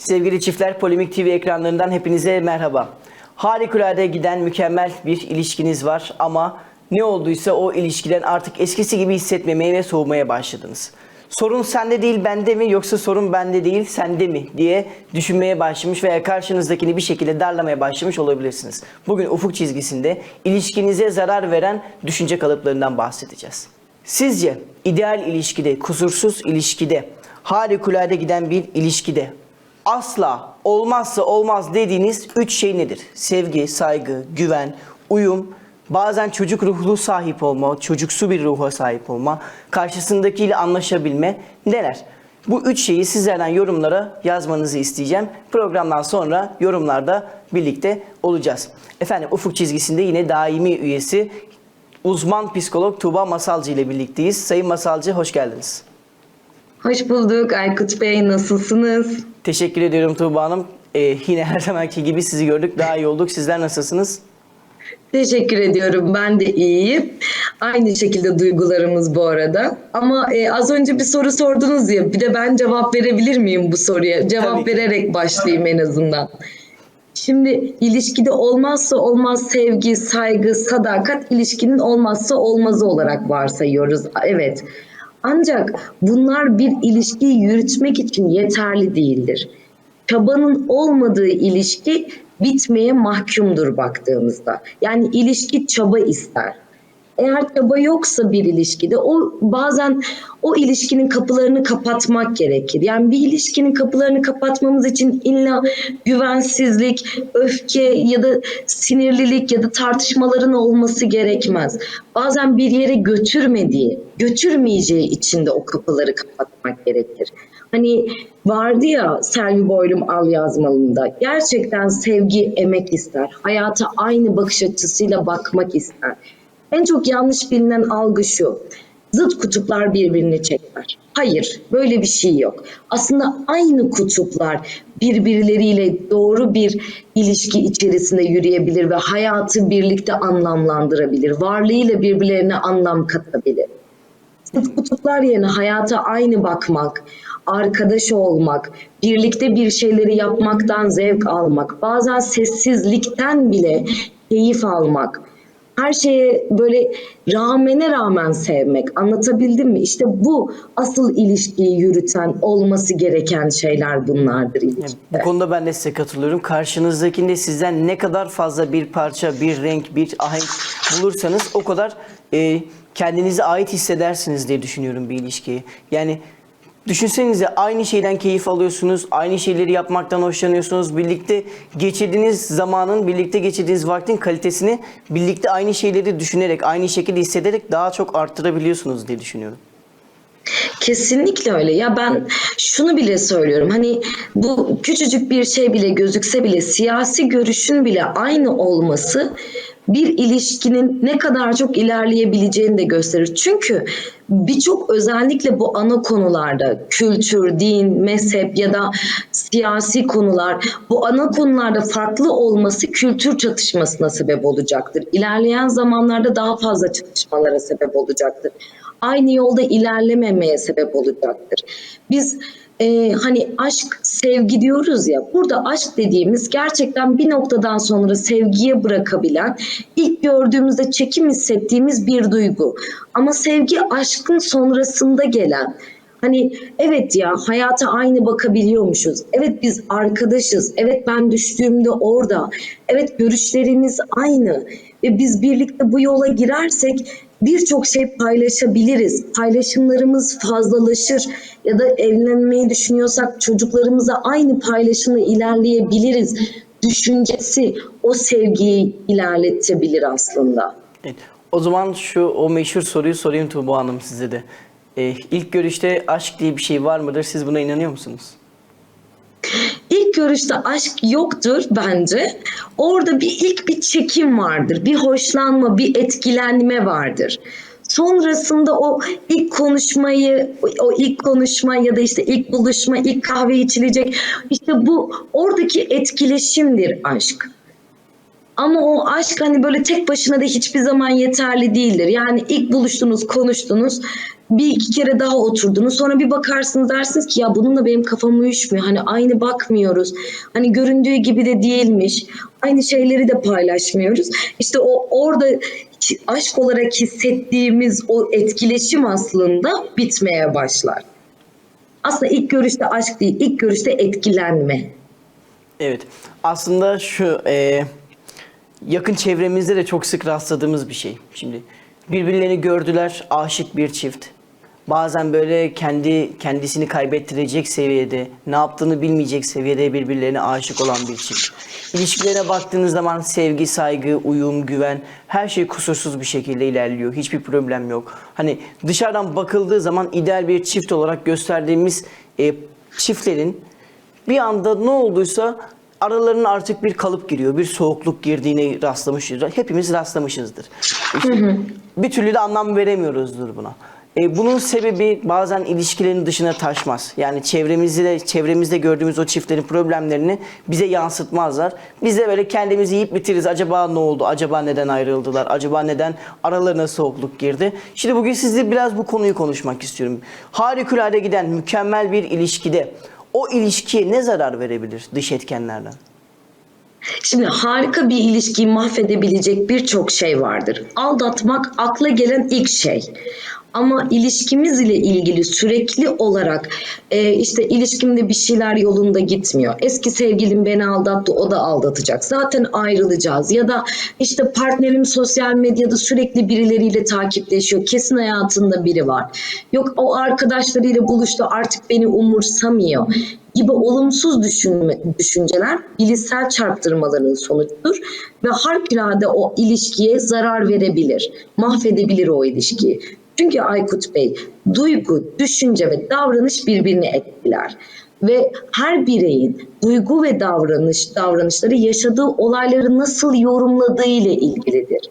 Sevgili çiftler Polemik TV ekranlarından hepinize merhaba. Harikulade giden mükemmel bir ilişkiniz var ama ne olduysa o ilişkiden artık eskisi gibi hissetmemeye ve soğumaya başladınız. Sorun sende değil bende mi yoksa sorun bende değil sende mi diye düşünmeye başlamış veya karşınızdakini bir şekilde darlamaya başlamış olabilirsiniz. Bugün ufuk çizgisinde ilişkinize zarar veren düşünce kalıplarından bahsedeceğiz. Sizce ideal ilişkide, kusursuz ilişkide, harikulade giden bir ilişkide asla olmazsa olmaz dediğiniz üç şey nedir? Sevgi, saygı, güven, uyum, bazen çocuk ruhlu sahip olma, çocuksu bir ruha sahip olma, karşısındakiyle anlaşabilme neler? Bu üç şeyi sizlerden yorumlara yazmanızı isteyeceğim. Programdan sonra yorumlarda birlikte olacağız. Efendim Ufuk çizgisinde yine daimi üyesi uzman psikolog Tuğba Masalcı ile birlikteyiz. Sayın Masalcı hoş geldiniz. Hoş bulduk Aykut Bey, nasılsınız? Teşekkür ediyorum Tuğba Hanım. Ee, yine her zamanki gibi sizi gördük. Daha iyi olduk. Sizler nasılsınız? Teşekkür ediyorum, ben de iyiyim. Aynı şekilde duygularımız bu arada. Ama e, az önce bir soru sordunuz ya, bir de ben cevap verebilir miyim bu soruya? Cevap Tabii. vererek başlayayım en azından. Şimdi ilişkide olmazsa olmaz sevgi, saygı, sadakat ilişkinin olmazsa olmazı olarak varsayıyoruz. Evet. Ancak bunlar bir ilişkiyi yürütmek için yeterli değildir. Çabanın olmadığı ilişki bitmeye mahkumdur baktığımızda. Yani ilişki çaba ister. Eğer çaba yoksa bir ilişkide o bazen o ilişkinin kapılarını kapatmak gerekir. Yani bir ilişkinin kapılarını kapatmamız için illa güvensizlik, öfke ya da sinirlilik ya da tartışmaların olması gerekmez. Bazen bir yere götürmediği, götürmeyeceği için de o kapıları kapatmak gerekir. Hani vardı ya Selvi Boylum Al yazmalında gerçekten sevgi emek ister. Hayata aynı bakış açısıyla bakmak ister. En çok yanlış bilinen algı şu. Zıt kutuplar birbirini çeker. Hayır, böyle bir şey yok. Aslında aynı kutuplar birbirleriyle doğru bir ilişki içerisinde yürüyebilir ve hayatı birlikte anlamlandırabilir. Varlığıyla birbirlerine anlam katabilir. Zıt kutuplar yerine hayata aynı bakmak, arkadaş olmak, birlikte bir şeyleri yapmaktan zevk almak, bazen sessizlikten bile keyif almak, her şeye böyle rağmene rağmen sevmek. Anlatabildim mi? İşte bu asıl ilişkiyi yürüten, olması gereken şeyler bunlardır ilişkide. bu konuda ben de size katılıyorum. Karşınızdakinde sizden ne kadar fazla bir parça, bir renk, bir ahenk bulursanız o kadar e, kendinize ait hissedersiniz diye düşünüyorum bir ilişkiyi. Yani düşünsenize aynı şeyden keyif alıyorsunuz, aynı şeyleri yapmaktan hoşlanıyorsunuz. Birlikte geçirdiğiniz zamanın, birlikte geçirdiğiniz vaktin kalitesini birlikte aynı şeyleri düşünerek, aynı şekilde hissederek daha çok arttırabiliyorsunuz diye düşünüyorum. Kesinlikle öyle. Ya ben şunu bile söylüyorum. Hani bu küçücük bir şey bile gözükse bile siyasi görüşün bile aynı olması bir ilişkinin ne kadar çok ilerleyebileceğini de gösterir. Çünkü birçok özellikle bu ana konularda kültür, din, mezhep ya da siyasi konular bu ana konularda farklı olması kültür çatışmasına sebep olacaktır. İlerleyen zamanlarda daha fazla çatışmalara sebep olacaktır aynı yolda ilerlememeye sebep olacaktır. Biz e, hani aşk, sevgi diyoruz ya. Burada aşk dediğimiz gerçekten bir noktadan sonra sevgiye bırakabilen, ilk gördüğümüzde çekim hissettiğimiz bir duygu. Ama sevgi aşkın sonrasında gelen, Hani evet ya hayata aynı bakabiliyormuşuz. Evet biz arkadaşız. Evet ben düştüğümde orada. Evet görüşlerimiz aynı. Ve biz birlikte bu yola girersek birçok şey paylaşabiliriz. Paylaşımlarımız fazlalaşır ya da evlenmeyi düşünüyorsak çocuklarımıza aynı paylaşımla ilerleyebiliriz. Düşüncesi o sevgiyi ilerletebilir aslında. Evet. O zaman şu o meşhur soruyu sorayım Tuğba Hanım size de. Ee, ilk görüşte aşk diye bir şey var mıdır? Siz buna inanıyor musunuz? İlk görüşte aşk yoktur bence. Orada bir ilk bir çekim vardır. Bir hoşlanma, bir etkilenme vardır. Sonrasında o ilk konuşmayı, o ilk konuşma ya da işte ilk buluşma, ilk kahve içilecek. işte bu oradaki etkileşimdir aşk. Ama o aşk hani böyle tek başına da hiçbir zaman yeterli değildir. Yani ilk buluştunuz, konuştunuz. Bir iki kere daha oturdunuz. Sonra bir bakarsınız dersiniz ki ya bununla benim kafam uyuşmuyor. Hani aynı bakmıyoruz. Hani göründüğü gibi de değilmiş. Aynı şeyleri de paylaşmıyoruz. İşte o orada aşk olarak hissettiğimiz o etkileşim aslında bitmeye başlar. Aslında ilk görüşte aşk değil, ilk görüşte etkilenme. Evet. Aslında şu e, yakın çevremizde de çok sık rastladığımız bir şey. Şimdi birbirlerini gördüler, aşık bir çift. Bazen böyle kendi kendisini kaybettirecek seviyede, ne yaptığını bilmeyecek seviyede birbirlerine aşık olan bir çift. İlişkilerine baktığınız zaman sevgi, saygı, uyum, güven her şey kusursuz bir şekilde ilerliyor. Hiçbir problem yok. Hani dışarıdan bakıldığı zaman ideal bir çift olarak gösterdiğimiz e, çiftlerin bir anda ne olduysa aralarına artık bir kalıp giriyor. Bir soğukluk girdiğine rastlamışız. Hepimiz rastlamışızdır. İşte bir türlü de anlam veremiyoruzdur buna. E, bunun sebebi bazen ilişkilerin dışına taşmaz. Yani çevremizde çevremizde gördüğümüz o çiftlerin problemlerini bize yansıtmazlar. Biz de böyle kendimizi yiyip bitiririz. Acaba ne oldu? Acaba neden ayrıldılar? Acaba neden aralarına soğukluk girdi? Şimdi bugün sizle biraz bu konuyu konuşmak istiyorum. Harikulade giden mükemmel bir ilişkide o ilişkiye ne zarar verebilir dış etkenlerden? Şimdi harika bir ilişkiyi mahvedebilecek birçok şey vardır. Aldatmak akla gelen ilk şey. Ama ilişkimiz ile ilgili sürekli olarak e, işte ilişkimde bir şeyler yolunda gitmiyor. Eski sevgilim beni aldattı o da aldatacak. Zaten ayrılacağız. Ya da işte partnerim sosyal medyada sürekli birileriyle takipleşiyor. Kesin hayatında biri var. Yok o arkadaşlarıyla buluştu artık beni umursamıyor gibi olumsuz düşünme, düşünceler bilişsel çarptırmaların sonucudur ve harikulade o ilişkiye zarar verebilir, mahvedebilir o ilişkiyi. Çünkü Aykut Bey, duygu, düşünce ve davranış birbirini etkiler ve her bireyin duygu ve davranış davranışları yaşadığı olayları nasıl yorumladığı ile ilgilidir.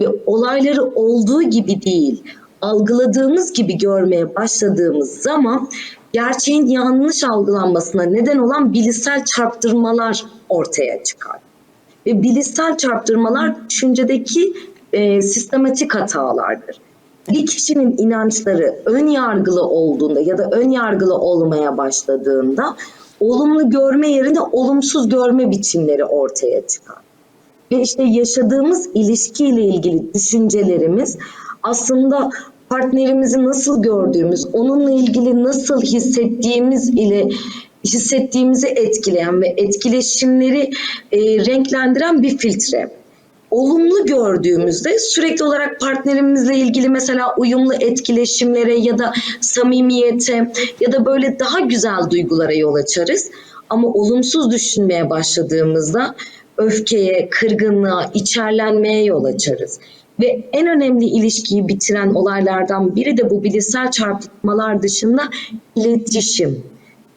Ve olayları olduğu gibi değil, algıladığımız gibi görmeye başladığımız zaman gerçeğin yanlış algılanmasına neden olan bilişsel çarptırmalar ortaya çıkar. Ve bilişsel çarptırmalar düşüncedeki e, sistematik hatalardır. Bir kişinin inançları ön yargılı olduğunda ya da ön yargılı olmaya başladığında olumlu görme yerine olumsuz görme biçimleri ortaya çıkar. Ve işte yaşadığımız ilişkiyle ilgili düşüncelerimiz aslında partnerimizi nasıl gördüğümüz, onunla ilgili nasıl hissettiğimiz ile hissettiğimizi etkileyen ve etkileşimleri e, renklendiren bir filtre. Olumlu gördüğümüzde sürekli olarak partnerimizle ilgili mesela uyumlu etkileşimlere ya da samimiyete ya da böyle daha güzel duygulara yol açarız. Ama olumsuz düşünmeye başladığımızda öfkeye, kırgınlığa, içerlenmeye yol açarız. Ve en önemli ilişkiyi bitiren olaylardan biri de bu bilişsel çarpıtmalar dışında iletişim.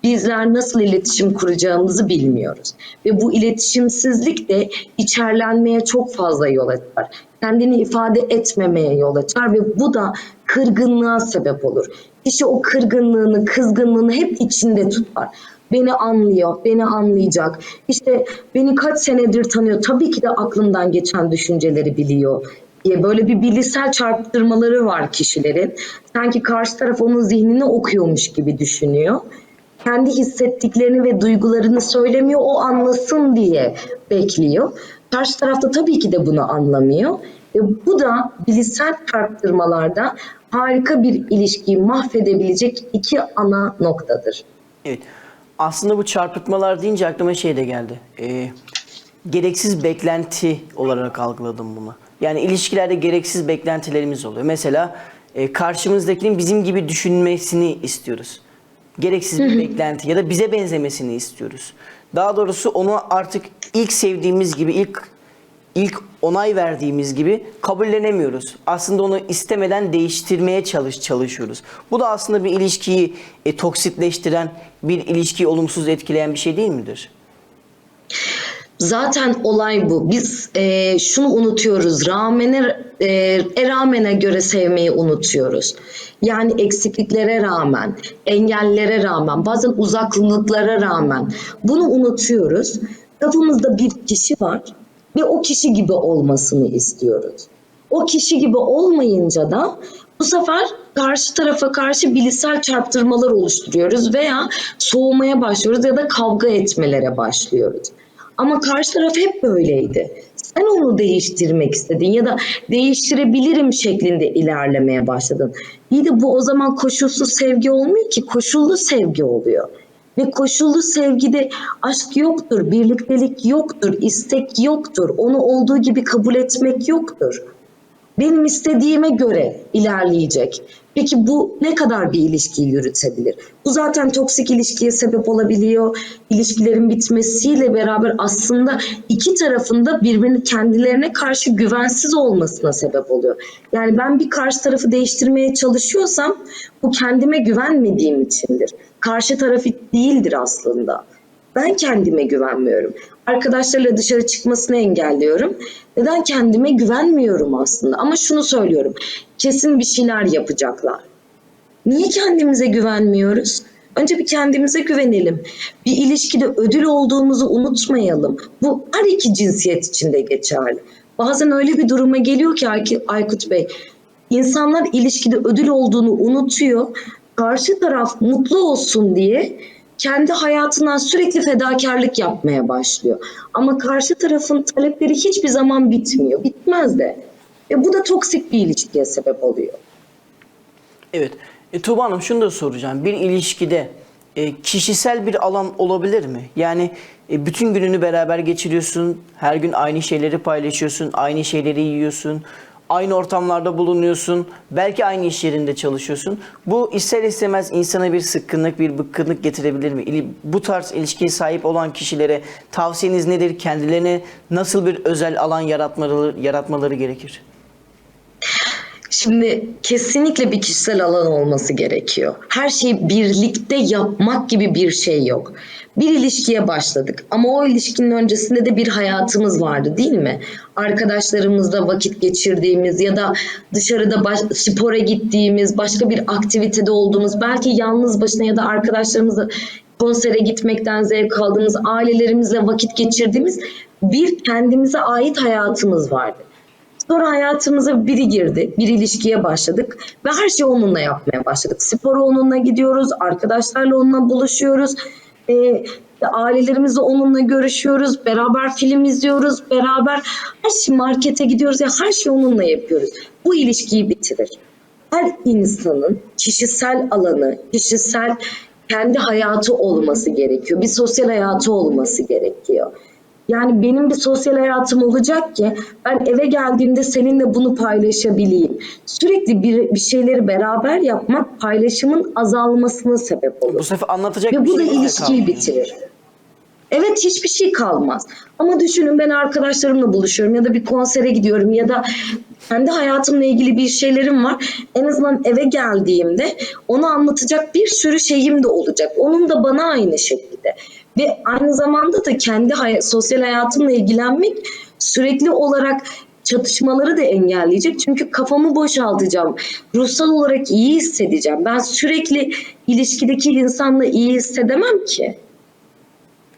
Bizler nasıl iletişim kuracağımızı bilmiyoruz. Ve bu iletişimsizlik de içerlenmeye çok fazla yol açar. Kendini ifade etmemeye yol açar ve bu da kırgınlığa sebep olur. Kişi o kırgınlığını, kızgınlığını hep içinde tutar beni anlıyor, beni anlayacak. İşte beni kaç senedir tanıyor. Tabii ki de aklımdan geçen düşünceleri biliyor diye böyle bir bilişsel çarptırmaları var kişilerin. Sanki karşı taraf onun zihnini okuyormuş gibi düşünüyor. Kendi hissettiklerini ve duygularını söylemiyor, o anlasın diye bekliyor. Karşı tarafta tabii ki de bunu anlamıyor. Ve bu da bilişsel çarptırmalarda harika bir ilişkiyi mahvedebilecek iki ana noktadır. Evet. Aslında bu çarpıtmalar deyince aklıma şey de geldi. Ee, gereksiz beklenti olarak algıladım bunu. Yani ilişkilerde gereksiz beklentilerimiz oluyor. Mesela e, karşımızdakinin bizim gibi düşünmesini istiyoruz. Gereksiz bir beklenti ya da bize benzemesini istiyoruz. Daha doğrusu onu artık ilk sevdiğimiz gibi, ilk ilk onay verdiğimiz gibi kabullenemiyoruz. Aslında onu istemeden değiştirmeye çalış çalışıyoruz. Bu da aslında bir ilişkiyi e, toksitleştiren, bir ilişkiyi olumsuz etkileyen bir şey değil midir? Zaten olay bu. Biz e, şunu unutuyoruz. Ramene, e, e ramene göre sevmeyi unutuyoruz. Yani eksikliklere rağmen, engellere rağmen, bazen uzaklıklara rağmen bunu unutuyoruz. Kafamızda bir kişi var ve o kişi gibi olmasını istiyoruz. O kişi gibi olmayınca da bu sefer karşı tarafa karşı bilişsel çarptırmalar oluşturuyoruz veya soğumaya başlıyoruz ya da kavga etmelere başlıyoruz. Ama karşı taraf hep böyleydi. Sen onu değiştirmek istedin ya da değiştirebilirim şeklinde ilerlemeye başladın. İyi de bu o zaman koşulsuz sevgi olmuyor ki koşullu sevgi oluyor. Ve koşullu sevgide aşk yoktur, birliktelik yoktur, istek yoktur, onu olduğu gibi kabul etmek yoktur. Benim istediğime göre ilerleyecek. Peki bu ne kadar bir ilişkiyi yürütebilir? Bu zaten toksik ilişkiye sebep olabiliyor. İlişkilerin bitmesiyle beraber aslında iki tarafında birbirini kendilerine karşı güvensiz olmasına sebep oluyor. Yani ben bir karşı tarafı değiştirmeye çalışıyorsam bu kendime güvenmediğim içindir. Karşı tarafı değildir aslında. Ben kendime güvenmiyorum. Arkadaşlarla dışarı çıkmasını engelliyorum. Neden kendime güvenmiyorum aslında? Ama şunu söylüyorum. Kesin bir şeyler yapacaklar. Niye kendimize güvenmiyoruz? Önce bir kendimize güvenelim. Bir ilişkide ödül olduğumuzu unutmayalım. Bu her iki cinsiyet için de geçerli. Bazen öyle bir duruma geliyor ki Ay- Aykut Bey, insanlar ilişkide ödül olduğunu unutuyor. Karşı taraf mutlu olsun diye kendi hayatından sürekli fedakarlık yapmaya başlıyor. Ama karşı tarafın talepleri hiçbir zaman bitmiyor. Bitmez de. Ve bu da toksik bir ilişkiye sebep oluyor. Evet. E, Tuğba Hanım şunu da soracağım. Bir ilişkide e, kişisel bir alan olabilir mi? Yani e, bütün gününü beraber geçiriyorsun. Her gün aynı şeyleri paylaşıyorsun. Aynı şeyleri yiyorsun. Aynı ortamlarda bulunuyorsun. Belki aynı iş yerinde çalışıyorsun. Bu ister istemez insana bir sıkkınlık, bir bıkkınlık getirebilir mi? Bu tarz ilişkiye sahip olan kişilere tavsiyeniz nedir? Kendilerine nasıl bir özel alan yaratmaları, yaratmaları gerekir? Şimdi kesinlikle bir kişisel alan olması gerekiyor. Her şeyi birlikte yapmak gibi bir şey yok. Bir ilişkiye başladık ama o ilişkinin öncesinde de bir hayatımız vardı değil mi? Arkadaşlarımızla vakit geçirdiğimiz ya da dışarıda baş- spora gittiğimiz, başka bir aktivitede olduğumuz, belki yalnız başına ya da arkadaşlarımızla konsere gitmekten zevk aldığımız, ailelerimizle vakit geçirdiğimiz bir kendimize ait hayatımız vardı. Sonra hayatımıza biri girdi, bir ilişkiye başladık ve her şeyi onunla yapmaya başladık. Spora onunla gidiyoruz, arkadaşlarla onunla buluşuyoruz, e, ailelerimizle onunla görüşüyoruz, beraber film izliyoruz, beraber her şey markete gidiyoruz ya her şeyi onunla yapıyoruz. Bu ilişkiyi bitirir. Her insanın kişisel alanı, kişisel kendi hayatı olması gerekiyor. Bir sosyal hayatı olması gerekiyor. Yani benim bir sosyal hayatım olacak ki ben eve geldiğimde seninle bunu paylaşabileyim. Sürekli bir, bir şeyleri beraber yapmak paylaşımın azalmasına sebep olur. Bu sefer anlatacak Ve bir bu da şeyiniz de ilişkiyi kalmıyor. bitirir. Evet hiçbir şey kalmaz. Ama düşünün ben arkadaşlarımla buluşuyorum ya da bir konsere gidiyorum ya da kendi hayatımla ilgili bir şeylerim var. En azından eve geldiğimde onu anlatacak bir sürü şeyim de olacak. Onun da bana aynı şekilde. Ve aynı zamanda da kendi hay- sosyal hayatımla ilgilenmek sürekli olarak çatışmaları da engelleyecek. Çünkü kafamı boşaltacağım. Ruhsal olarak iyi hissedeceğim. Ben sürekli ilişkideki insanla iyi hissedemem ki.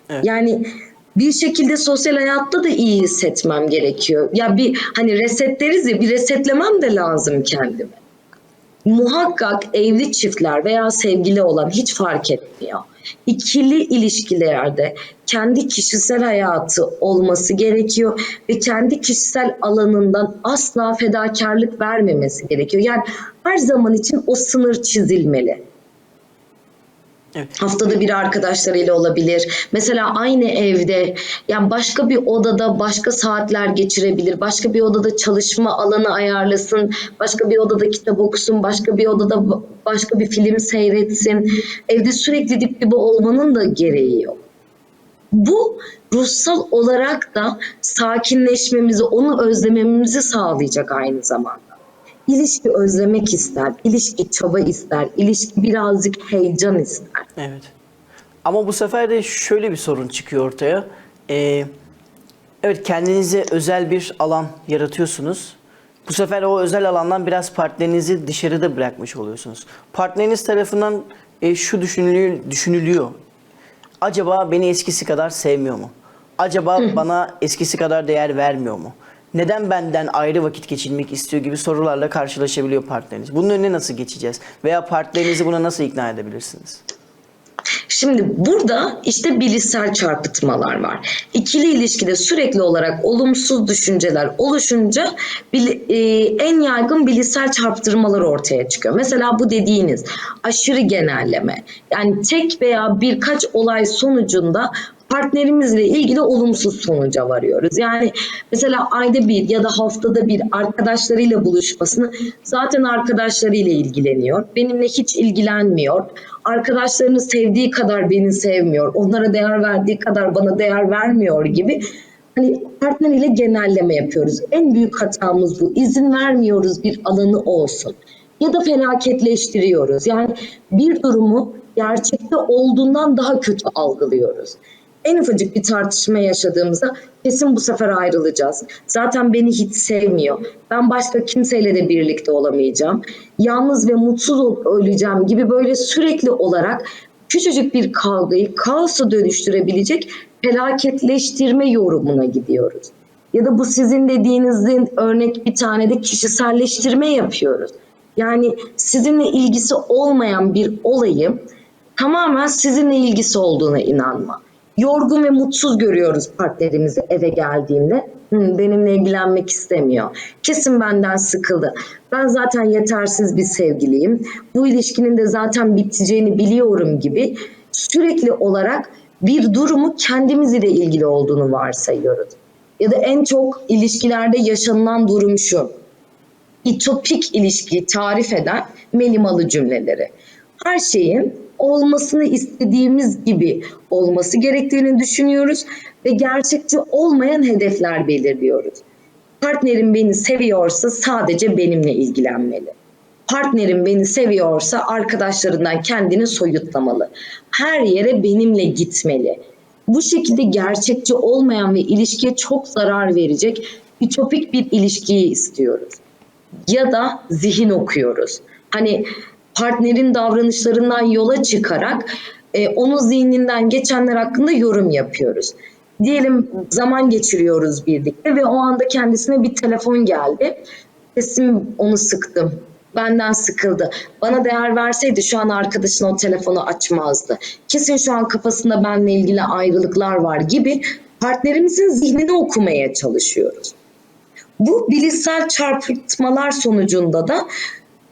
Evet. Yani bir şekilde sosyal hayatta da iyi hissetmem gerekiyor. Ya bir hani resetleriz ya bir resetlemem de lazım kendimi. Muhakkak evli çiftler veya sevgili olan hiç fark etmiyor. İkili ilişkilerde kendi kişisel hayatı olması gerekiyor ve kendi kişisel alanından asla fedakarlık vermemesi gerekiyor. Yani her zaman için o sınır çizilmeli. Evet. Haftada bir arkadaşlarıyla olabilir. Mesela aynı evde yani başka bir odada başka saatler geçirebilir. Başka bir odada çalışma alanı ayarlasın. Başka bir odada kitap okusun. Başka bir odada ba- başka bir film seyretsin. Evde sürekli dip dibe olmanın da gereği yok. Bu ruhsal olarak da sakinleşmemizi, onu özlememizi sağlayacak aynı zamanda. İlişki özlemek ister, ilişki çaba ister, ilişki birazcık heyecan ister. Evet. Ama bu sefer de şöyle bir sorun çıkıyor ortaya. Ee, evet kendinize özel bir alan yaratıyorsunuz. Bu sefer o özel alandan biraz partnerinizi dışarıda bırakmış oluyorsunuz. Partneriniz tarafından e, şu düşünülüyor, düşünülüyor. Acaba beni eskisi kadar sevmiyor mu? acaba bana eskisi kadar değer vermiyor mu? Neden benden ayrı vakit geçirmek istiyor gibi sorularla karşılaşabiliyor partneriniz. Bunun önüne nasıl geçeceğiz? Veya partnerinizi buna nasıl ikna edebilirsiniz? Şimdi burada işte bilişsel çarpıtmalar var. İkili ilişkide sürekli olarak olumsuz düşünceler oluşunca e, en yaygın bilişsel çarpıtmalar ortaya çıkıyor. Mesela bu dediğiniz aşırı genelleme. Yani tek veya birkaç olay sonucunda partnerimizle ilgili olumsuz sonuca varıyoruz. Yani mesela ayda bir ya da haftada bir arkadaşlarıyla buluşmasını zaten arkadaşlarıyla ilgileniyor. Benimle hiç ilgilenmiyor. Arkadaşlarını sevdiği kadar beni sevmiyor. Onlara değer verdiği kadar bana değer vermiyor gibi hani partneriyle genelleme yapıyoruz. En büyük hatamız bu. İzin vermiyoruz bir alanı olsun. Ya da felaketleştiriyoruz. Yani bir durumu gerçekte olduğundan daha kötü algılıyoruz. En ufacık bir tartışma yaşadığımızda kesin bu sefer ayrılacağız. Zaten beni hiç sevmiyor. Ben başka kimseyle de birlikte olamayacağım. Yalnız ve mutsuz öleceğim gibi böyle sürekli olarak küçücük bir kavgayı kaosa dönüştürebilecek felaketleştirme yorumuna gidiyoruz. Ya da bu sizin dediğinizin örnek bir tane de kişiselleştirme yapıyoruz. Yani sizinle ilgisi olmayan bir olayı tamamen sizinle ilgisi olduğuna inanma. Yorgun ve mutsuz görüyoruz partnerimizi eve geldiğinde. "Hı, benimle ilgilenmek istemiyor. Kesin benden sıkıldı. Ben zaten yetersiz bir sevgiliyim. Bu ilişkinin de zaten biteceğini biliyorum gibi sürekli olarak bir durumu kendimiz ile ilgili olduğunu varsayıyoruz. Ya da en çok ilişkilerde yaşanılan durum şu itopik ilişkiyi tarif eden melimalı cümleleri. Her şeyin olmasını istediğimiz gibi olması gerektiğini düşünüyoruz ve gerçekçi olmayan hedefler belirliyoruz. Partnerim beni seviyorsa sadece benimle ilgilenmeli. Partnerim beni seviyorsa arkadaşlarından kendini soyutlamalı. Her yere benimle gitmeli. Bu şekilde gerçekçi olmayan ve ilişkiye çok zarar verecek ütopik bir ilişkiyi istiyoruz ya da zihin okuyoruz. Hani partnerin davranışlarından yola çıkarak e, onun zihninden geçenler hakkında yorum yapıyoruz. Diyelim zaman geçiriyoruz birlikte ve o anda kendisine bir telefon geldi. Kesin onu sıktım. Benden sıkıldı. Bana değer verseydi şu an arkadaşın o telefonu açmazdı. Kesin şu an kafasında benimle ilgili ayrılıklar var gibi partnerimizin zihnini okumaya çalışıyoruz. Bu bilişsel çarpıtmalar sonucunda da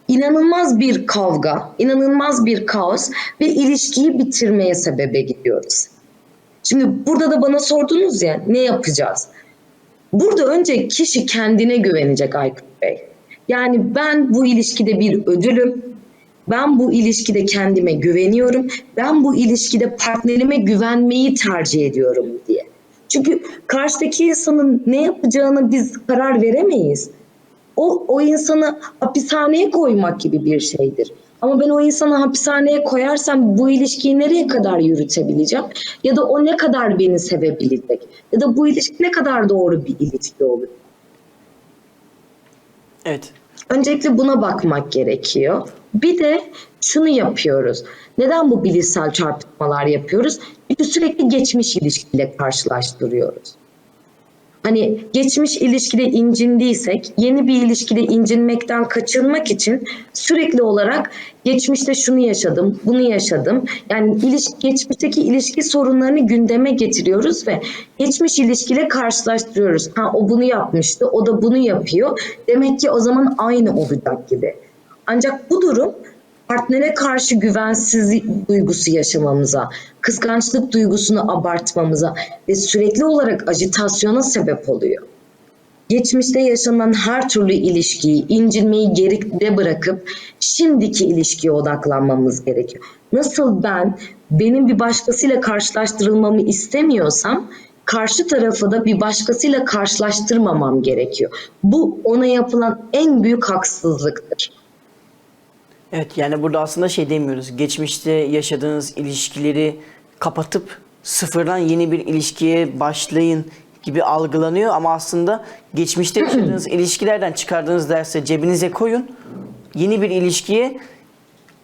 inanılmaz bir kavga, inanılmaz bir kaos ve ilişkiyi bitirmeye sebebe gidiyoruz. Şimdi burada da bana sordunuz ya ne yapacağız? Burada önce kişi kendine güvenecek Aykut Bey. Yani ben bu ilişkide bir ödülüm. Ben bu ilişkide kendime güveniyorum. Ben bu ilişkide partnerime güvenmeyi tercih ediyorum diye. Çünkü karşıdaki insanın ne yapacağını biz karar veremeyiz. O, o insanı hapishaneye koymak gibi bir şeydir. Ama ben o insanı hapishaneye koyarsam bu ilişkiyi nereye kadar yürütebileceğim? Ya da o ne kadar beni sevebilecek? Ya da bu ilişki ne kadar doğru bir ilişki olur? Evet. Öncelikle buna bakmak gerekiyor. Bir de şunu yapıyoruz. Neden bu bilişsel çarpıtmalar yapıyoruz? Çünkü sürekli geçmiş ilişkiyle karşılaştırıyoruz. Hani geçmiş ilişkide incindiysek yeni bir ilişkide incinmekten kaçınmak için sürekli olarak geçmişte şunu yaşadım, bunu yaşadım. Yani ilişki, geçmişteki ilişki sorunlarını gündeme getiriyoruz ve geçmiş ilişkiyle karşılaştırıyoruz. Ha o bunu yapmıştı, o da bunu yapıyor. Demek ki o zaman aynı olacak gibi. Ancak bu durum partnere karşı güvensizlik duygusu yaşamamıza, kıskançlık duygusunu abartmamıza ve sürekli olarak ajitasyona sebep oluyor. Geçmişte yaşanan her türlü ilişkiyi, incinmeyi geride bırakıp şimdiki ilişkiye odaklanmamız gerekiyor. Nasıl ben benim bir başkasıyla karşılaştırılmamı istemiyorsam karşı tarafı da bir başkasıyla karşılaştırmamam gerekiyor. Bu ona yapılan en büyük haksızlıktır. Evet yani burada aslında şey demiyoruz. Geçmişte yaşadığınız ilişkileri kapatıp sıfırdan yeni bir ilişkiye başlayın gibi algılanıyor ama aslında geçmişte yaşadığınız ilişkilerden çıkardığınız dersi cebinize koyun. Yeni bir ilişkiye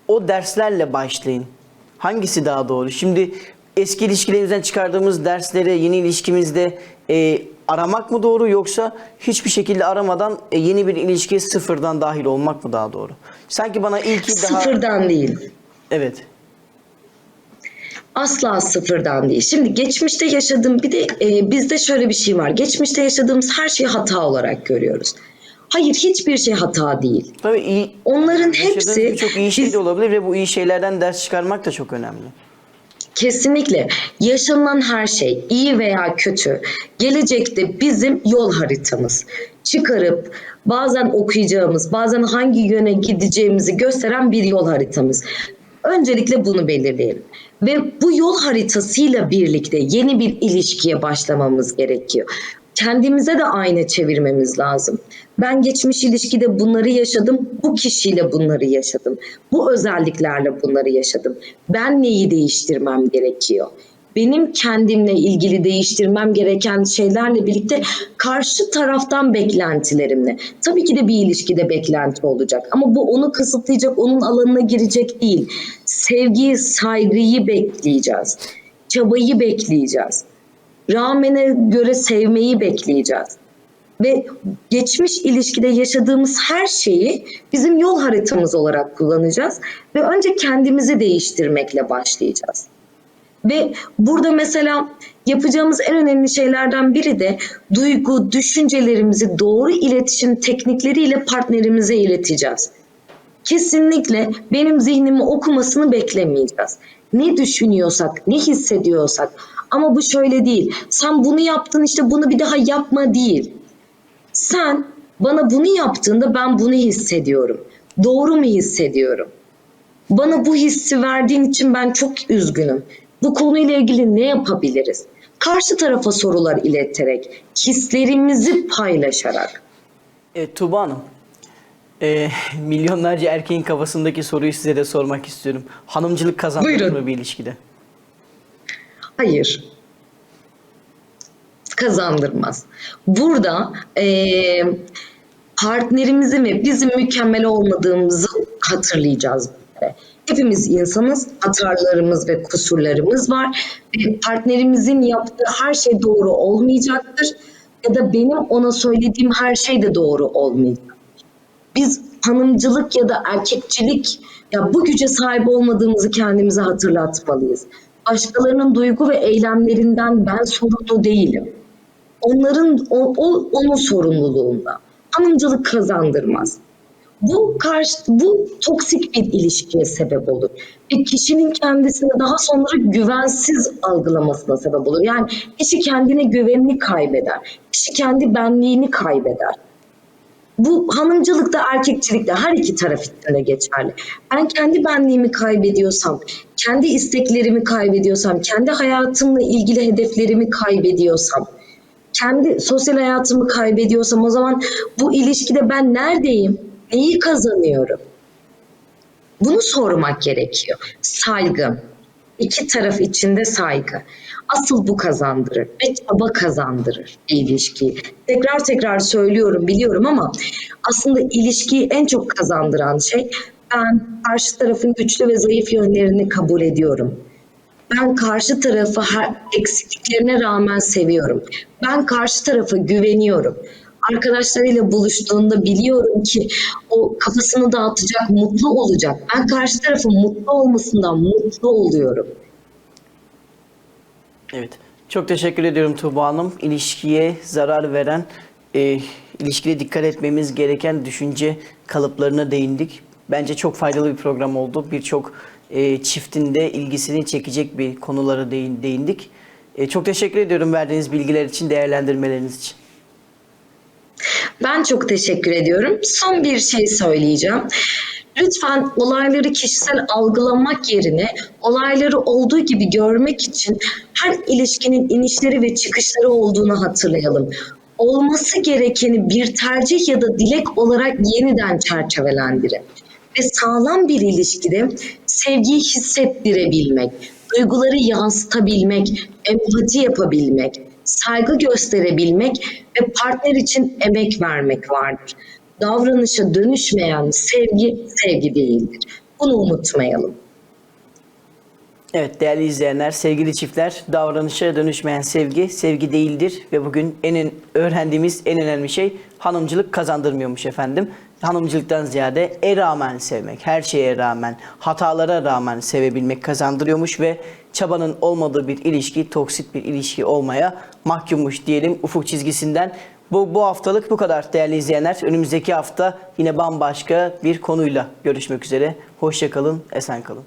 o derslerle başlayın. Hangisi daha doğru? Şimdi eski ilişkilerimizden çıkardığımız dersleri yeni ilişkimizde e, aramak mı doğru yoksa hiçbir şekilde aramadan e, yeni bir ilişkiye sıfırdan dahil olmak mı daha doğru? Sanki bana ilki daha... Sıfırdan değil. Evet. Asla sıfırdan değil. Şimdi geçmişte yaşadığım bir de e, bizde şöyle bir şey var. Geçmişte yaşadığımız her şeyi hata olarak görüyoruz. Hayır hiçbir şey hata değil. Tabii iyi, Onların hepsi birçok iyi şey de olabilir ve bu iyi şeylerden ders çıkarmak da çok önemli. Kesinlikle yaşanılan her şey iyi veya kötü gelecekte bizim yol haritamız. Çıkarıp bazen okuyacağımız, bazen hangi yöne gideceğimizi gösteren bir yol haritamız. Öncelikle bunu belirleyelim. Ve bu yol haritasıyla birlikte yeni bir ilişkiye başlamamız gerekiyor. Kendimize de ayna çevirmemiz lazım. Ben geçmiş ilişkide bunları yaşadım, bu kişiyle bunları yaşadım. Bu özelliklerle bunları yaşadım. Ben neyi değiştirmem gerekiyor? Benim kendimle ilgili değiştirmem gereken şeylerle birlikte karşı taraftan beklentilerimle. Tabii ki de bir ilişkide beklenti olacak ama bu onu kısıtlayacak, onun alanına girecek değil. Sevgiyi, saygıyı bekleyeceğiz. Çabayı bekleyeceğiz. Rağmene göre sevmeyi bekleyeceğiz ve geçmiş ilişkide yaşadığımız her şeyi bizim yol haritamız olarak kullanacağız ve önce kendimizi değiştirmekle başlayacağız. Ve burada mesela yapacağımız en önemli şeylerden biri de duygu, düşüncelerimizi doğru iletişim teknikleriyle partnerimize ileteceğiz. Kesinlikle benim zihnimi okumasını beklemeyeceğiz. Ne düşünüyorsak, ne hissediyorsak ama bu şöyle değil. Sen bunu yaptın işte bunu bir daha yapma değil. Sen bana bunu yaptığında ben bunu hissediyorum. Doğru mu hissediyorum? Bana bu hissi verdiğin için ben çok üzgünüm. Bu konuyla ilgili ne yapabiliriz? Karşı tarafa sorular ileterek, hislerimizi paylaşarak. Evet Tuba Hanım. E, milyonlarca erkeğin kafasındaki soruyu size de sormak istiyorum. Hanımcılık kazandırır Buyurun. mı bir ilişkide? Hayır. Kazandırmaz. Burada eee partnerimizin ve bizim mükemmel olmadığımızı hatırlayacağız. Hepimiz insanız, hatalarımız ve kusurlarımız var. Ve partnerimizin yaptığı her şey doğru olmayacaktır. Ya da benim ona söylediğim her şey de doğru olmayacak. Biz hanımcılık ya da erkekçilik ya bu güce sahip olmadığımızı kendimize hatırlatmalıyız. Başkalarının duygu ve eylemlerinden ben sorumlu değilim. Onların o, o onun sorumluluğunda. Hanımcılık kazandırmaz. Bu karşı bu toksik bir ilişkiye sebep olur. Ve kişinin kendisini daha sonra güvensiz algılamasına sebep olur. Yani kişi kendine güvenini kaybeder. Kişi kendi benliğini kaybeder. Bu hanımcılıkta, erkekçilikte her iki taraf için de geçerli. Ben kendi benliğimi kaybediyorsam, kendi isteklerimi kaybediyorsam, kendi hayatımla ilgili hedeflerimi kaybediyorsam, kendi sosyal hayatımı kaybediyorsam o zaman bu ilişkide ben neredeyim? Neyi kazanıyorum? Bunu sormak gerekiyor. Saygı. İki taraf içinde saygı. Asıl bu kazandırır ve çaba kazandırır ilişkiyi. Tekrar tekrar söylüyorum biliyorum ama aslında ilişkiyi en çok kazandıran şey ben karşı tarafın güçlü ve zayıf yönlerini kabul ediyorum. Ben karşı tarafı her eksikliklerine rağmen seviyorum. Ben karşı tarafa güveniyorum. Arkadaşlarıyla buluştuğunda biliyorum ki o kafasını dağıtacak, mutlu olacak. Ben karşı tarafın mutlu olmasından mutlu oluyorum. Evet. Çok teşekkür ediyorum Tuğba Hanım. İlişkiye zarar veren, e, ilişkide dikkat etmemiz gereken düşünce kalıplarına değindik. Bence çok faydalı bir program oldu. Birçok e, çiftin de ilgisini çekecek bir konulara değin, değindik. E, çok teşekkür ediyorum verdiğiniz bilgiler için, değerlendirmeleriniz için. Ben çok teşekkür ediyorum. Son bir şey söyleyeceğim. Lütfen olayları kişisel algılamak yerine olayları olduğu gibi görmek için her ilişkinin inişleri ve çıkışları olduğunu hatırlayalım. Olması gerekeni bir tercih ya da dilek olarak yeniden çerçevelendirin. Ve sağlam bir ilişkide sevgiyi hissettirebilmek, duyguları yansıtabilmek, empati yapabilmek, saygı gösterebilmek ve partner için emek vermek vardır. Davranışa dönüşmeyen sevgi sevgi değildir. Bunu unutmayalım. Evet değerli izleyenler, sevgili çiftler, davranışa dönüşmeyen sevgi, sevgi değildir ve bugün en en öğrendiğimiz en önemli şey hanımcılık kazandırmıyormuş efendim. Hanımcılıktan ziyade e rağmen sevmek, her şeye rağmen, hatalara rağmen sevebilmek kazandırıyormuş ve çabanın olmadığı bir ilişki, toksit bir ilişki olmaya mahkummuş diyelim ufuk çizgisinden. Bu, bu haftalık bu kadar değerli izleyenler. Önümüzdeki hafta yine bambaşka bir konuyla görüşmek üzere. Hoşçakalın, esen kalın.